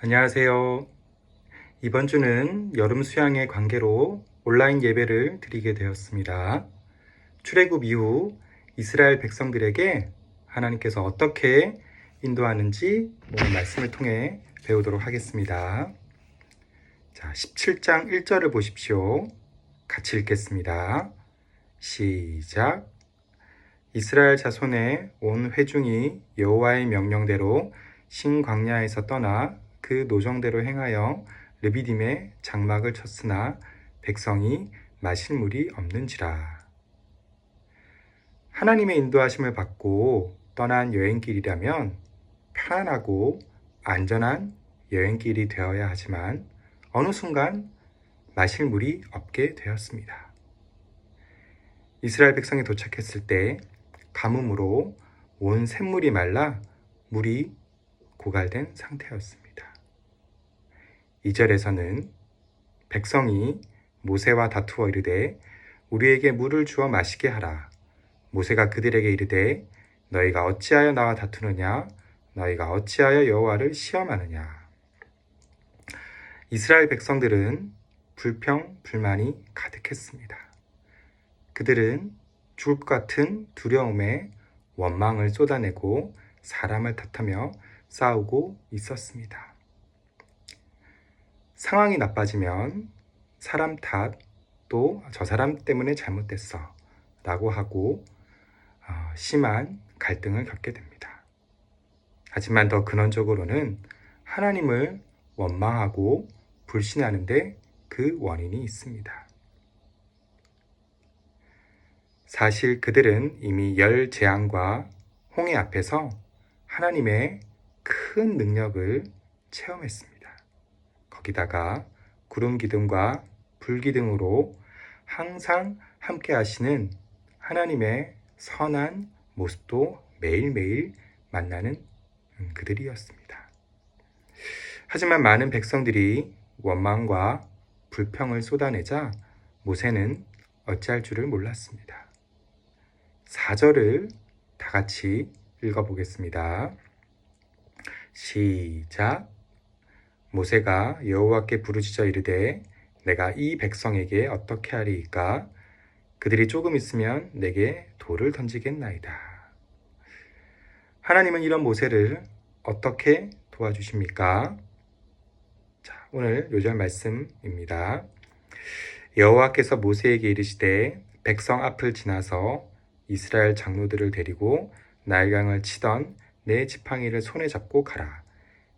안녕하세요. 이번 주는 여름 수양의 관계로 온라인 예배를 드리게 되었습니다. 출애굽 이후 이스라엘 백성들에게 하나님께서 어떻게 인도하는지 오늘 말씀을 통해 배우도록 하겠습니다. 자, 17장 1절을 보십시오. 같이 읽겠습니다. 시작. 이스라엘 자손의 온 회중이 여호와의 명령대로 신광야에서 떠나 그 노정대로 행하여 르비딤에 장막을 쳤으나 백성이 마실 물이 없는지라. 하나님의 인도하심을 받고 떠난 여행길이라면 편안하고 안전한 여행길이 되어야 하지만 어느 순간 마실 물이 없게 되었습니다. 이스라엘 백성이 도착했을 때 가뭄으로 온 샘물이 말라 물이 고갈된 상태였습니다. 2절에서는 백성이 모세와 다투어 이르되 우리에게 물을 주어 마시게 하라. 모세가 그들에게 이르되 너희가 어찌하여 나와 다투느냐? 너희가 어찌하여 여호와를 시험하느냐? 이스라엘 백성들은 불평, 불만이 가득했습니다. 그들은 죽을 것 같은 두려움에 원망을 쏟아내고 사람을 탓하며 싸우고 있었습니다. 상황이 나빠지면 사람 탓 또 저 사람 때문에 잘못됐어 라고 하고 어, 심한 갈등을 겪게 됩니다. 하지만 더 근원적으로는 하나님을 원망하고 불신하는데 그 원인이 있습니다. 사실 그들은 이미 열 재앙과 홍해 앞에서 하나님의 큰 능력을 체험했습니다. 거기다가 구름 기둥과 불 기둥으로 항상 함께 하시는 하나님의 선한 모습도 매일매일 만나는 그들이었습니다. 하지만 많은 백성들이 원망과 불평을 쏟아내자 모세는 어찌할 줄을 몰랐습니다. 4절을 다 같이 읽어보겠습니다. 시작. 모세가 여호와께 부르짖어 이르되 내가 이 백성에게 어떻게 하리이까 그들이 조금 있으면 내게 돌을 던지겠나이다. 하나님은 이런 모세를 어떻게 도와주십니까? 자, 오늘 요절 말씀입니다. 여호와께서 모세에게 이르시되 백성 앞을 지나서 이스라엘 장로들을 데리고 나일강을 치던 내 지팡이를 손에 잡고 가라.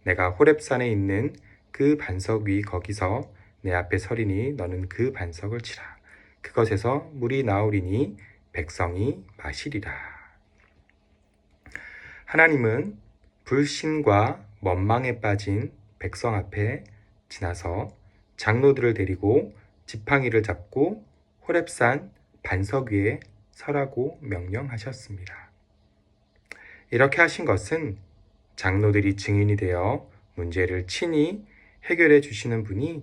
내가 호렙산에 있는 그 반석 위 거기서 내 앞에 서리니 너는 그 반석을 치라. 그것에서 물이 나오리니 백성이 마시리라. 하나님은 불신과 원망에 빠진 백성 앞에 지나서 장로들을 데리고 지팡이를 잡고 호렙산 반석 위에 서라고 명령하셨습니다. 이렇게 하신 것은 장로들이 증인이 되어 문제를 친히 해결해 주시는 분이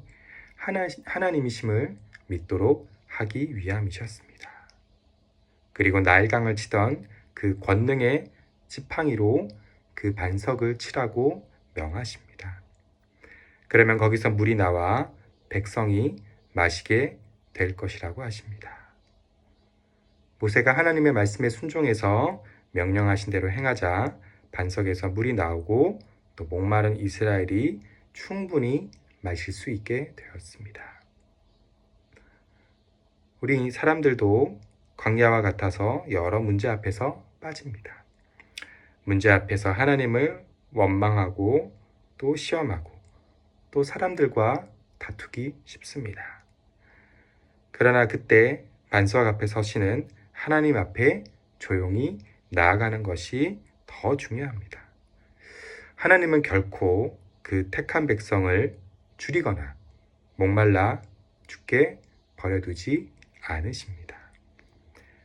하나, 하나님이심을 믿도록 하기 위함이셨습니다. 그리고 나일강을 치던 그 권능의 지팡이로 그 반석을 치라고 명하십니다. 그러면 거기서 물이 나와 백성이 마시게 될 것이라고 하십니다. 모세가 하나님의 말씀에 순종해서 명령하신 대로 행하자 반석에서 물이 나오고 또 목마른 이스라엘이 충분히 마실 수 있게 되었습니다. 우리 사람들도 광야와 같아서 여러 문제 앞에서 빠집니다. 문제 앞에서 하나님을 원망하고 또 시험하고 또 사람들과 다투기 쉽습니다. 그러나 그때 반석 앞에 서시는 하나님 앞에 조용히 나아가는 것이 더 중요합니다. 하나님은 결코 그 택한 백성을 줄이거나 목말라 죽게 버려두지 않으십니다.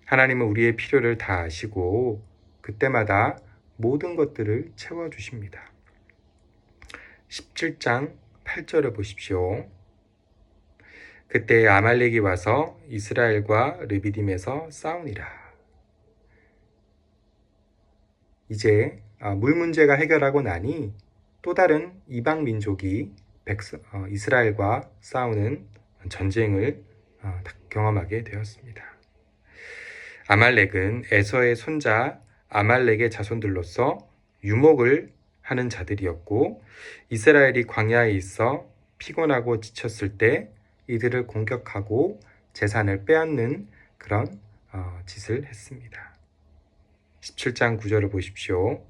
하나님은 우리의 필요를 다 아시고 그때마다 모든 것들을 채워주십니다. 17장 8절을 보십시오. 그때 아말렉이 와서 이스라엘과 르비딤에서 싸우니라. 이제 아, 물 문제가 해결하고 나니 또 다른 이방 민족이 백성- 어, 이스라엘과 싸우는 전쟁을 어, 경험하게 되었습니다. 아말렉은 에서의 손자 아말렉의 자손들로서 유목을 하는 자들이었고 이스라엘이 광야에 있어 피곤하고 지쳤을 때 이들을 공격하고 재산을 빼앗는 그런 어, 짓을 했습니다. 17장 9절을 보십시오.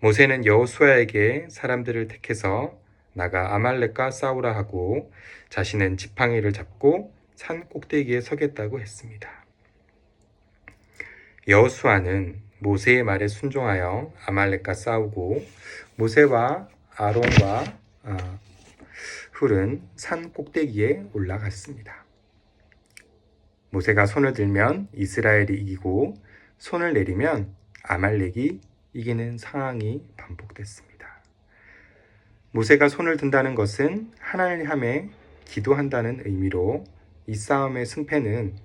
모세는 여호수아에게 사람들을 택해서 나가 아말렉과 싸우라 하고 자신은 지팡이를 잡고 산 꼭대기에 서겠다고 했습니다. 여호수아는 모세의 말에 순종하여 아말렉과 싸우고 모세와 아론과 아, 훌은 산 꼭대기에 올라갔습니다. 모세가 손을 들면 이스라엘이 이기고 손을 내리면 아말렉이 이기는 상황이 반복됐습니다. 모세가 손을 든다는 것은 하나님 함에 기도한다는 의미로 이 싸움의 승패는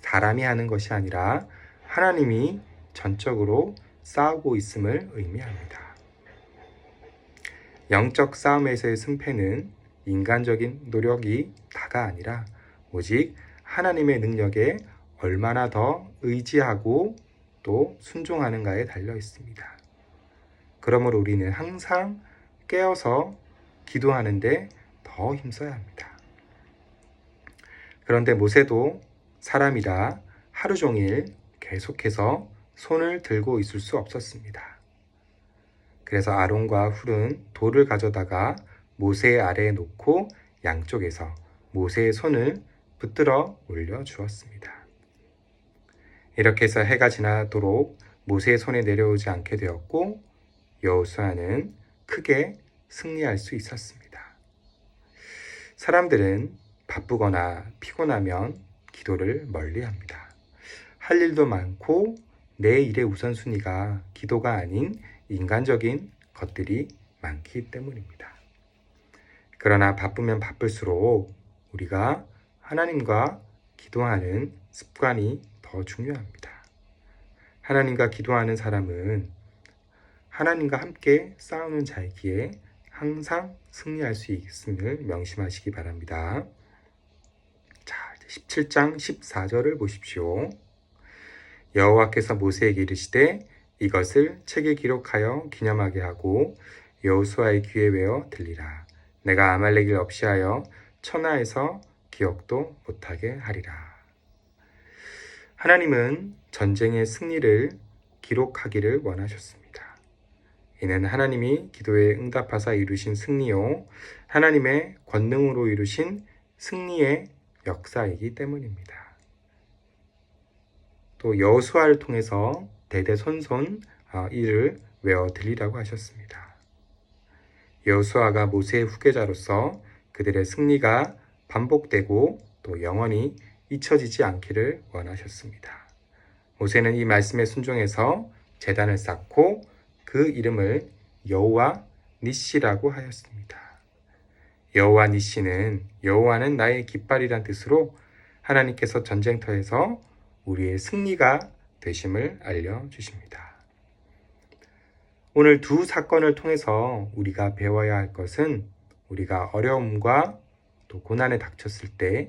사람이 하는 것이 아니라 하나님이 전적으로 싸우고 있음을 의미합니다. 영적 싸움에서의 승패는 인간적인 노력이 다가 아니라 오직 하나님의 능력에 얼마나 더 의지하고 또 순종하는가에 달려 있습니다. 그러므로 우리는 항상 깨어서 기도하는데 더 힘써야 합니다. 그런데 모세도 사람이라 하루 종일 계속해서 손을 들고 있을 수 없었습니다. 그래서 아론과 훌은 돌을 가져다가 모세의 아래에 놓고 양쪽에서 모세의 손을 붙들어 올려 주었습니다. 이렇게 해서 해가 지나도록 모세의 손에 내려오지 않게 되었고 여호수아는 크게 승리할 수 있었습니다. 사람들은 바쁘거나 피곤하면 기도를 멀리합니다. 할 일도 많고 내 일의 우선순위가 기도가 아닌 인간적인 것들이 많기 때문입니다. 그러나 바쁘면 바쁠수록 우리가 하나님과 기도하는 습관이 더 중요합니다. 하나님과 기도하는 사람은 하나님과 함께 싸우는 자이기에 항상 승리할 수 있음을 명심하시기 바랍니다. 자, 17장 14절을 보십시오. 여호와께서 모세에게 이르시되 이것을 책에 기록하여 기념하게 하고 여호수아의 귀에 외어 들리라. 내가 아말렉을 없이하여 천하에서 기억도 못하게 하리라. 하나님은 전쟁의 승리를 기록하기를 원하셨습니다. 이는 하나님이 기도에 응답하사 이루신 승리요 하나님의 권능으로 이루신 승리의 역사이기 때문입니다. 또 여호수아를 통해서 대대손손 아, 이를 외워 들리라고 하셨습니다. 여호수아가 모세의 후계자로서 그들의 승리가 반복되고 또 영원히 잊혀지지 않기를 원하셨습니다. 모세는 이 말씀에 순종해서 재단을 쌓고 그 이름을 여호와 니시라고 하였습니다. 여호와 니시는 여호와는 나의 깃발이란 뜻으로 하나님께서 전쟁터에서 우리의 승리가 되심을 알려 주십니다. 오늘 두 사건을 통해서 우리가 배워야 할 것은 우리가 어려움과 또 고난에 닥쳤을 때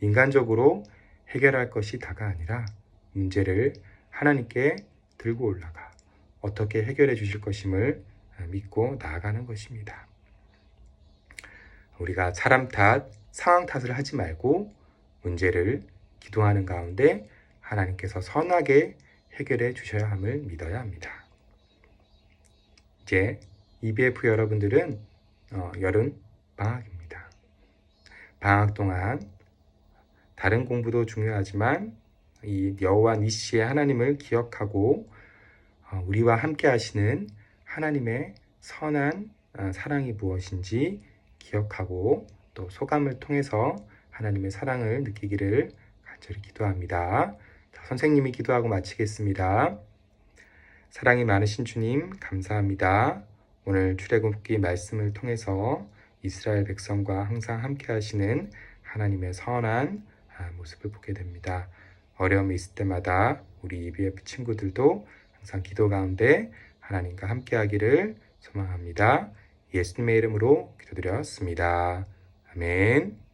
인간적으로 해결할 것이 다가 아니라 문제를 하나님께 들고 올라가 어떻게 해결해 주실 것임을 믿고 나아가는 것입니다. 우리가 사람 탓, 상황 탓을 하지 말고 문제를 기도하는 가운데 하나님께서 선하게 해결해 주셔야 함을 믿어야 합니다. 이제 EBF 여러분들은 어, 여름 방학입니다. 방학 동안 다른 공부도 중요하지만 이 여호와 니시의 하나님을 기억하고 어, 우리와 함께 하시는 하나님의 선한 어, 사랑이 무엇인지 기억하고 또 소감을 통해서 하나님의 사랑을 느끼기를 간절히 기도합니다. 자, 선생님이 기도하고 마치겠습니다. 사랑이 많으신 주님 감사합니다. 오늘 출애굽기 말씀을 통해서 이스라엘 백성과 항상 함께 하시는 하나님의 선한 아, 모습을 보게 됩니다. 어려움이 있을 때마다 우리 EBF 친구들도 항상 기도 가운데 하나님과 함께 하기를 소망합니다. 예수님의 이름으로 기도드렸습니다. 아멘.